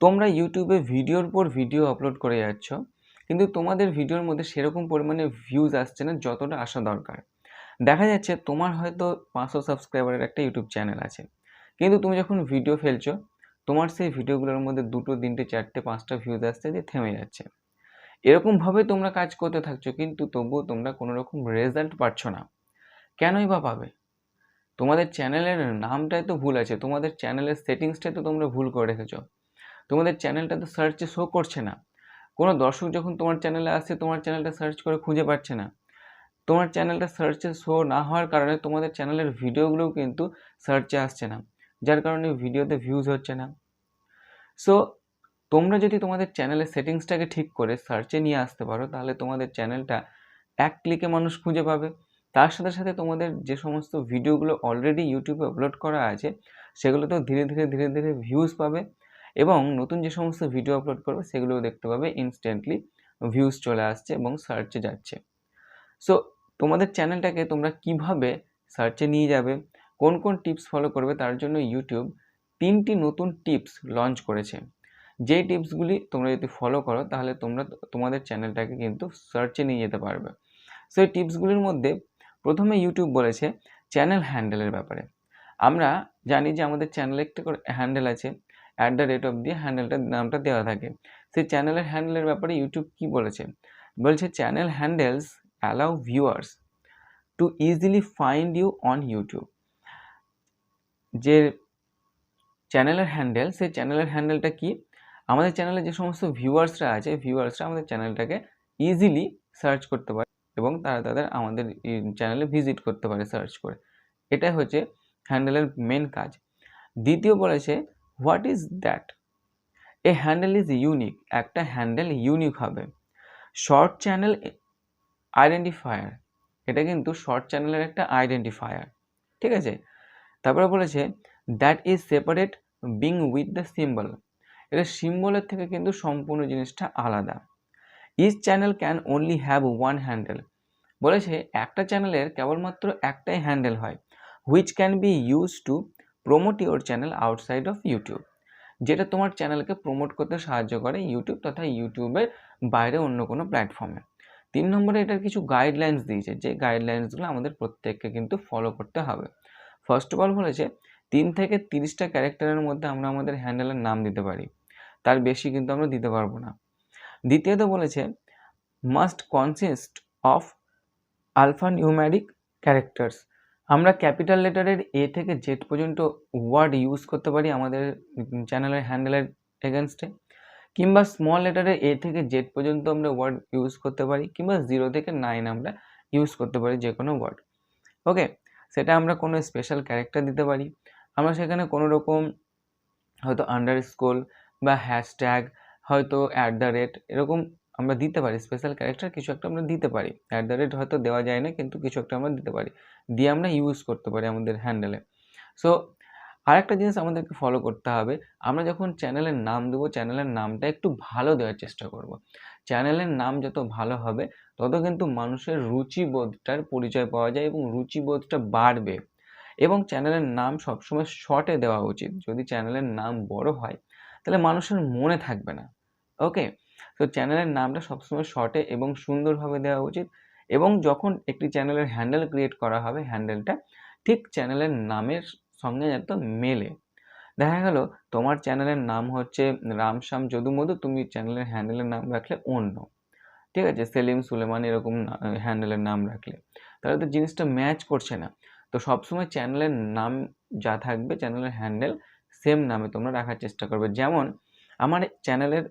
তোমরা ইউটিউবে ভিডিওর পর ভিডিও আপলোড করে যাচ্ছ, কিন্তু তোমাদের ভিডিওর মধ্যে সেরকম পরিমাণে ভিউজ আসছে না যতটা আসা দরকার। দেখা যাচ্ছে তোমার হয়তো পাঁচশো সাবস্ক্রাইবারের একটা ইউটিউব চ্যানেল আছে, কিন্তু তুমি যখন ভিডিও ফেলছো, তোমার সেই ভিডিওগুলোর মধ্যে দুটো, তিনটে, চারটে, পাঁচটা ভিউজ আসছে যে থেমে যাচ্ছে। এরকমভাবে তোমরা কাজ করতে থাকছো, কিন্তু তবুও তোমরা কোনো রকম রেজাল্ট পাচ্ছ না। কেনই বা পাবে? তোমাদের চ্যানেলের নামটাই তো ভুল আছে, তোমাদের চ্যানেলের সেটিংসটাই তো তোমরা ভুল করে রেখেছো। তোমাদের চ্যানেলটা তো সার্চে শো করছে না। কোনো দর্শক যখন তোমার চ্যানেলে আসছে, তোমার চ্যানেলটা সার্চ করে খুঁজে পাচ্ছে না। তোমার চ্যানেলটা সার্চে শো না হওয়ার কারণে তোমাদের চ্যানেলের ভিডিওগুলোও কিন্তু সার্চে আসছে না। যার কারণে ভিডিওতে ভিউজ হচ্ছে না। সো তোমরা যদি তোমাদের চ্যানেলের সেটিংসটাকে ঠিক করে সার্চে নিয়ে আসতে পারো, তাহলে তোমাদের চ্যানেলটা এক ক্লিকে মানুষ খুঁজে পাবে। তার সাথে সাথে তোমাদের যে সমস্ত ভিডিওগুলো অলরেডি ইউটিউবে আপলোড করা আছে, সেগুলোতেও ধীরে ধীরে ধীরে ধীরে ভিউজ পাবে। এবং নতুন যে সমস্ত ভিডিও আপলোড করবে, সেগুলোও দেখতে পাবে ইনস্ট্যান্টলি ভিউজ চলে আসছে এবং সার্চে যাচ্ছে। সো তোমাদের চ্যানেলটাকে তোমরা কীভাবে সার্চে নিয়ে যাবে, কোন কোন টিপস ফলো করবে, তার জন্য ইউটিউব তিনটি নতুন টিপস লঞ্চ করেছে। যেই টিপসগুলি তোমরা যদি ফলো করো, তাহলে তোমরা তোমাদের চ্যানেলটাকে কিন্তু সার্চে নিয়ে যেতে পারবে। সো এই টিপসগুলির মধ্যে প্রথমে ইউটিউব বলেছে চ্যানেল হ্যান্ডেলের ব্যাপারে। আমরা জানি যে আমাদের চ্যানেলে একটা করে হ্যান্ডেল আছে অ্যাট দ্য রেট অফ দিয়ে হ্যান্ডেলটার নামটা দেওয়া থাকে। সেই চ্যানেলের হ্যান্ডেলের ব্যাপারে ইউটিউব কি বলেছে? বলছে channel handles allow viewers to easily find you on YouTube যে চ্যানেলের হ্যান্ডেল সেই চ্যানেলের হ্যান্ডেলটা কি? আমাদের চ্যানেলে যে সমস্ত ভিউয়ার্সরা আছে ভিউয়ার্সরা আমাদের চ্যানেলটাকে ইজিলি সার্চ করতে পারে এবং তারা তাদের আমাদের চ্যানেলে ভিজিট করতে পারে সার্চ করে। এটাই হচ্ছে হ্যান্ডেলের মেন কাজ। দ্বিতীয় বলেছে what is that a handle is unique একটা হ্যান্ডেল ইউনিক হবে। শর্ট চ্যানেল আইডেন্টিফায়ার এটা কিন্তু শর্ট চ্যানেলের একটা আইডেন্টিফায়ার ঠিক আছে? তারপরে বলেছে that is separate being with the symbol এটা সিম্বলের থেকে কিন্তু সম্পূর্ণ জিনিসটা আলাদা। Each channel can only have one handle বলেছে, একটা চ্যানেলের কেবলমাত্র একটাই হ্যান্ডেল হয় which can be use to promote your channel outside of YouTube যেটা তোমার চ্যানেলকে প্রমোট করতে সাহায্য করে ইউটিউব তথা ইউটিউবের বাইরে অন্য কোনো প্ল্যাটফর্মে তিন নম্বরে এটার কিছু গাইডলাইন্স দিয়েছে, যে গাইডলাইন্সগুলো আমাদের প্রত্যেককে কিন্তু ফলো করতে হবে। ফার্স্ট অফ অল বলেছে, তিন থেকে তিরিশটা ক্যারেক্টারের মধ্যে আমরা আমাদের হ্যান্ডেলের নাম দিতে পারি। তার বেশি কিন্তু আমরা দিতে পারব না। দ্বিতীয়ত বলেছে must consist of alpha numeric characters আমরা ক্যাপিটাল লেটারের এ থেকে জেড পর্যন্ত ওয়ার্ড ইউজ করতে পারি আমাদের চ্যানেলের হ্যান্ডেলের এগেনস্টে কিংবা স্মল লেটারের এ থেকে জেড পর্যন্ত আমরা ওয়ার্ড ইউজ করতে পারি, কিংবা জিরো থেকে নাইন আমরা ইউজ করতে পারি যে কোনো ওয়ার্ড। ওকে সেটা আমরা কোনো স্পেশাল ক্যারেক্টার দিতে পারি। আমরা সেখানে কোনো রকম হয়তো আন্ডার স্কোল বা হ্যাশট্যাগ হয়তো অ্যাট দ্য রেট এরকম আমরা দিতে পারি স্পেশাল ক্যারেক্টার কিছু একটা আমরা দিতে পারি। অ্যাট দ্য রেট হয়তো দেওয়া যায় না, কিন্তু কিছু একটা আমরা দিতে পারি। দিয়ে আমরা ইউজ করতে পারি আমাদের হ্যান্ডেলে সো আরেকটা জিনিস আমাদেরকে ফলো করতে হবে, আমরা যখন চ্যানেলের নাম দেবো চ্যানেলের নামটা একটু ভালো দেওয়ার চেষ্টা করব। চ্যানেলের নাম যত ভালো হবে, তত কিন্তু মানুষের রুচিবোধটার পরিচয় পাওয়া যায় এবং রুচিবোধটা বাড়বে। এবং চ্যানেলের নাম সবসময় শর্টে দেওয়া উচিত। যদি চ্যানেলের নাম বড় হয়, তাহলে মানুষের মনে থাকবে না। ওকে তো চ্যানেলের নামটা সবসময় শর্টে এবং সুন্দরভাবে দেওয়া উচিত এবং যখন একটি চ্যানেলের হ্যান্ডেল ক্রিয়েট করা হবে হ্যান্ডেলটা ঠিক চ্যানেলের নামের সঙ্গে যাতে মেলে। দেখা গেল, তোমার চ্যানেলের নাম হচ্ছে রামশ্যাম যদুমধু, তুমি চ্যানেলের হ্যান্ডেলের নাম রাখলে অন্য। ঠিক আছে, সেলিম সুলেমান এরকম হ্যান্ডেলের নাম রাখলে। তাহলে তো জিনিসটা ম্যাচ করছে না। তো সবসময় চ্যানেলের নাম যা থাকবে, চ্যানেলের হ্যান্ডেল সেম নামে তোমরা রাখার চেষ্টা করবে। যেমন, আমার চ্যানেলের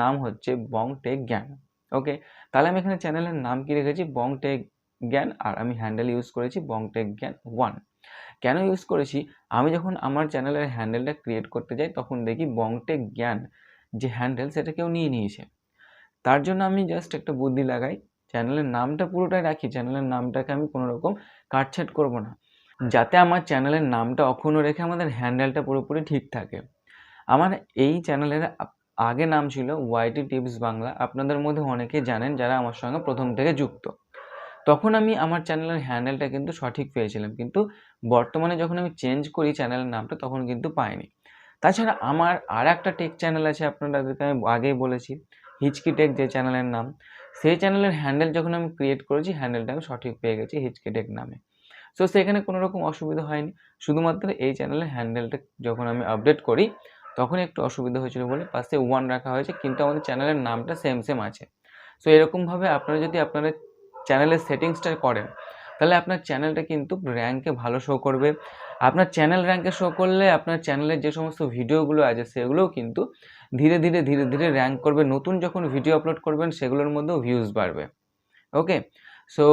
নাম হচ্ছে বং টেক জ্ঞান ওকে তাহলে আমি এখানে চ্যানেলের নাম কি রেখেছি? বং টেক জ্ঞান আর আমি হ্যান্ডেল ইউজ করেছি বং টেক জ্ঞান ওয়ান কেন ইউজ করেছি? আমি যখন আমার চ্যানেলের হ্যান্ডেলটা ক্রিয়েট করতে যাই, তখন দেখি বংটেক জ্ঞান যে হ্যান্ডেল সেটা কেউ নিয়ে নিয়েছে। তার জন্য আমি জাস্ট একটা বুদ্ধি লাগাই চ্যানেলের নামটা পুরোটাই রাখি চ্যানেলের নামটাকে আমি কোনো রকম কাটছাট করব না। যাতে আমার চ্যানেলের নামটা অক্ষুণ্ণ রেখে আমাদের হ্যান্ডেলটা পুরোপুরি ঠিক থাকে। আমার এই চ্যানেলের আগে নাম ছিল ওয়াইটি টিপস বাংলা। আপনাদের মধ্যে অনেকে জানেন যারা আমার সঙ্গে প্রথম থেকে যুক্ত। তখন আমি আমার চ্যানেলের হ্যান্ডেলটা কিন্তু সঠিক পেয়েছিলাম। কিন্তু বর্তমানে যখন আমি চেঞ্জ করি চ্যানেলের নামটা, তখন কিন্তু পাইনি। তাছাড়া আমার আর একটা টেক চ্যানেল আছে, আপনাদেরকে আমি আগেই বলেছি হিচকি টেক যে চ্যানেলের নাম। সেই চ্যানেলের হ্যান্ডেল যখন আমি ক্রিয়েট করেছি হ্যান্ডেলটা আমি সঠিক পেয়ে গেছি হিচকি টেক নামে। সো সেখানে কোনো রকম অসুবিধা হয়নি। শুধুমাত্র এই চ্যানেলের হ্যান্ডেলটা যখন আমি আপডেট করি তখন একটু অসুবিধা হয়েছিল বলে পাশে ওয়ান রাখা হয়েছে, কিন্তু আমাদের চ্যানেলের নামটা সেম সেম আছে। সো এরকমভাবে আপনারা যদি আপনাদের চ্যানেলের সেটিংসটা করেন, তাহলে আপনার চ্যানেলটা কিন্তু র্যাঙ্কে ভালো শো করবে। আপনার চ্যানেল র্যাঙ্কে শো করলে আপনার চ্যানেলের যে সমস্ত ভিডিওগুলো আছে, সেগুলোও কিন্তু ধীরে ধীরে ধীরে ধীরে র্যাঙ্ক করবে। নতুন যখন ভিডিও আপলোড করবেন, সেগুলোর মধ্যেও ভিউজ বাড়বে। ওকে সো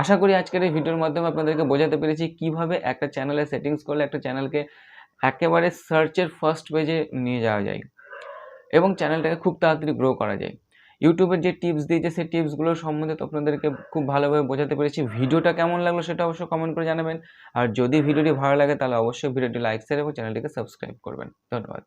আশা করি আজকের এই ভিডিওর মাধ্যমে আপনাদেরকে বোঝাতে পেরেছি কীভাবে একটা চ্যানেলের সেটিংস করলে একটা চ্যানেলকে একেবারে সার্চের ফার্স্ট পেজে নিয়ে যাওয়া যায় এবং চ্যানেলটাকে খুব তাড়াতাড়ি গ্রো করা যায়। ইউটিউবের যে টিপস দিয়েছে, সেই টিপসগুলোর সম্বন্ধে তো আপনাদেরকে খুব ভালোভাবে বোঝাতে পেরেছি। ভিডিওটা কেমন লাগল সেটা অবশ্যই কমেন্ট করে জানাবেন। আর যদি ভিডিওটি ভালো লাগে, তাহলে অবশ্যই ভিডিওটি লাইক শেয়ার এবং চ্যানেলটিকে সাবস্ক্রাইব করবেন। ধন্যবাদ।